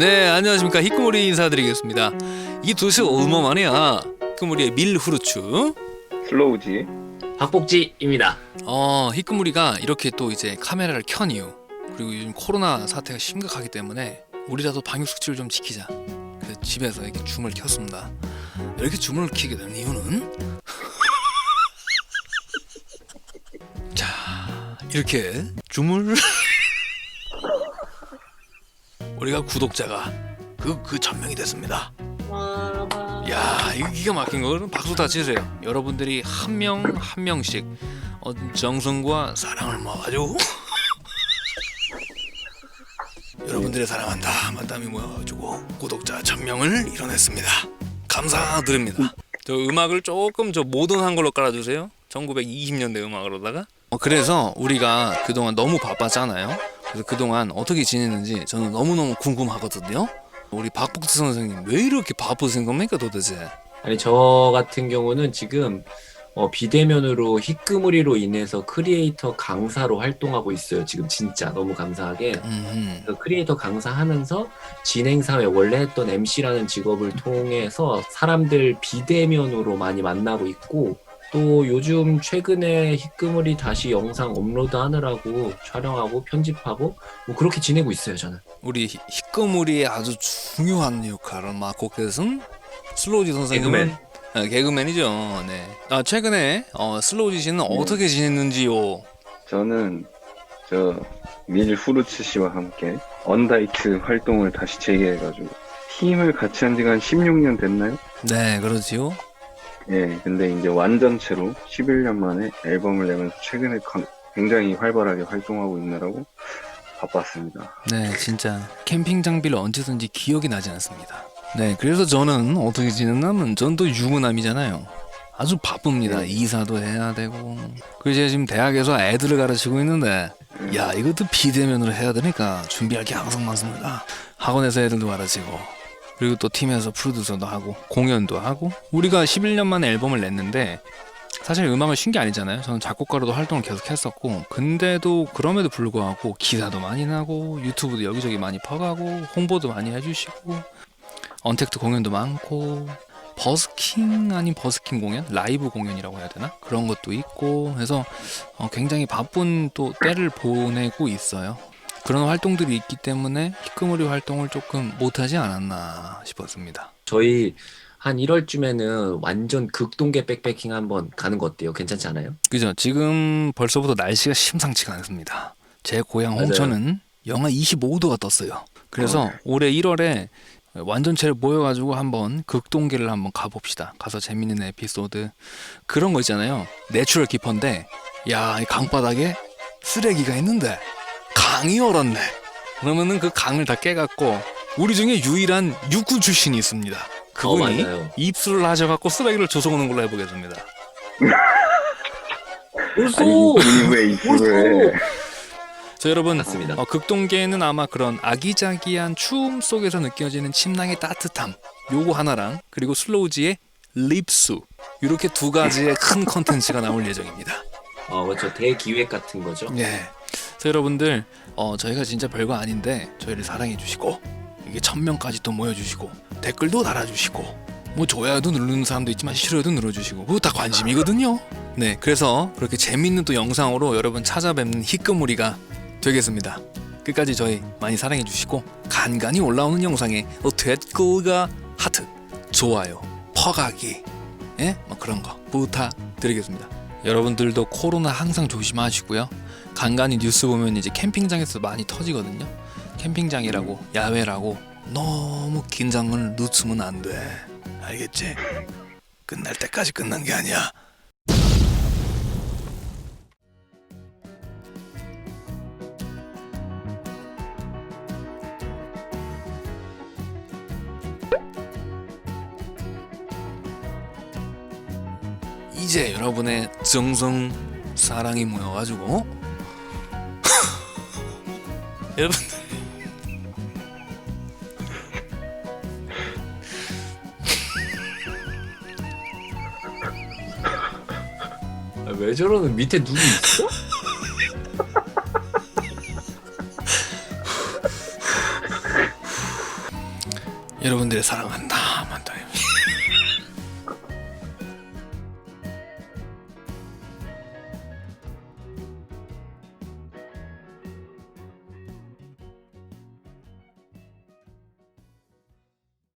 네, 안녕하십니까. 히코모리 인사드리겠습니다. 이게 도대체 얼마 만이야? 히코모리의 밀후르츠. 슬로우지. 박복지입니다. 어, 히코모리가 이렇게 또 이제 카메라를 켠 이유. 그리고 요즘 코로나 사태가 심각하기 때문에 우리라도 방역 수칙을 좀 지키자. 그래서 집에서 이렇게 줌을 켰습니다. 이렇게 줌을 켜게 된 이유는 자, 이렇게 줌을 우리가 구독자가 그 그 천명이 됐습니다. 야 이거 기가 막힌 거는 박수 다 치세요. 여러분들이 한 명 한 명씩 어, 정성과 사랑을 모아가지고 여러분들의 사랑한다 만담이 모여가지고 구독자 천 명을 이뤄냈습니다. 감사드립니다. 저 음악을 조금 저 모던한 걸로 깔아주세요. 1920년대 음악으로다가. 어, 그래서 우리가 그동안 너무 바빴잖아요. 그래서 그동안 어떻게 지냈는지 저는 너무너무 궁금하거든요. 우리 박복지 선생님 왜 이렇게 바쁘신 겁니까 도대체? 아니 저 같은 경우는 지금 어, 비대면으로 희끄무리로 인해서 크리에이터 강사로 활동하고 있어요. 지금 진짜 너무 감사하게 음, 그 크리에이터 강사하면서 진행사회 원래 했던 MC라는 직업을 통해서 사람들 비대면으로 많이 만나고 있고 또 요즘 최근에 희끄무리 다시 영상 업로드 하느라고 촬영하고 편집하고 뭐 그렇게 지내고 있어요 저는. 우리 히- 히꺼무리의 아주 중요한 역할을 맡고 계신 슬로우지 선생님은 개그맨. 아, 개그맨이죠. 네. 아 최근에 어, 슬로우지 씨는 어떻게 지냈는지요? 저는 저 밀 후르츠 씨와 함께 언다이트 활동을 다시 재개해가지고 팀을 같이 한 지가 한 16년 됐나요? 네, 그렇지요. 예, 근데 이제 완전체로 11년 만에 앨범을 내면서 최근에 강- 굉장히 활발하게 활동하고 있느라고 바빴습니다. 네, 진짜 캠핑 장비를 언제 든지 기억이 나지 않습니다. 네, 그래서 저는 어떻게 지냈냐면 전 또 유부남이잖아요. 아주 바쁩니다. 네. 이사도 해야 되고. 그래서 제가 지금 대학에서 애들을 가르치고 있는데 야 이것도 비대면으로 해야 되니까 준비할 게 항상 많습니다. 학원에서 애들도 가르치고 그리고 또 팀에서 프로듀서도 하고 공연도 하고 우리가 11년 만에 앨범을 냈는데 사실 음악을 쉰 게 아니잖아요. 저는 작곡가로도 활동을 계속 했었고 근데도 그럼에도 불구하고 기사도 많이 나고 유튜브도 여기저기 많이 퍼가고 홍보도 많이 해주시고 언택트 공연도 많고 버스킹 아닌 버스킹 공연 라이브 공연이라고 해야 되나 그런 것도 있고 해서 어, 굉장히 바쁜 또 때를 보내고 있어요. 그런 활동들이 있기 때문에 히끄머리 활동을 조금 못하지 않았나 싶었습니다. 저희 한 1월쯤에는 완전 극동계 백패킹 한번 가는 거 어때요? 괜찮지 않아요? 그죠? 지금 벌써부터 날씨가 심상치가 않습니다. 제 고향. 홍천은 영하 25도가 떴어요. 그래서 올해 1월에 완전체를 모여가지고 한번 극동계를 한번 가봅시다. 가서 재밌는 에피소드 그런 거 있잖아요. 내추럴 키퍼인데 야, 이 강바닥에 쓰레기가 있는데 강이 얼었네. 그러면은 그 강을 다 깨갖고 우리 중에 유일한 육군 출신이 있습니다. 그분이 어, 맞아요. 입술을 하셔갖고 쓰레기를 조성하는 걸로 해보겠습니다. 아니 왜 이거를 자 여러분 맞습니다. 어, 극동계에는 아마 그런 아기자기한 추움 속에서 느껴지는 침낭의 따뜻함 요거 하나랑 그리고 슬로우지의 립수 이렇게 두 가지의 큰 컨텐츠가 나올 예정입니다. 어 그렇죠 대기획 같은 거죠. 네. 자 여러분들 어, 저희가 진짜 별거 아닌데 저희를 사랑해 주시고 이게 천 명까지 또 모여주시고 댓글도 달아주시고 뭐 좋아요도 누르는 사람도 있지만 싫어요도 눌러주시고 그거 다 관심이거든요. 네, 그래서 그렇게 재밌는 또 영상으로 여러분 찾아뵙는 희끄무리가 되겠습니다. 끝까지 저희 많이 사랑해 주시고 간간히 올라오는 영상에 어, 댓글과 하트, 좋아요, 퍼가기, 예, 뭐 그런 거 부탁드리겠습니다. 여러분들도 코로나 항상 조심하시고요. 간간히 뉴스 보면 이제 캠핑장에서 많이 터지거든요. 캠핑장이라고 야외라고 너무 긴장을 늦추면 안 돼. 알겠지? 끝날 때까지 끝난 게 아니야. 이제 여러분의 정성 사랑이 모여가지고. 여러분. 아, 왜 저러는 밑에 누구 있어? 여러분들의 사랑한다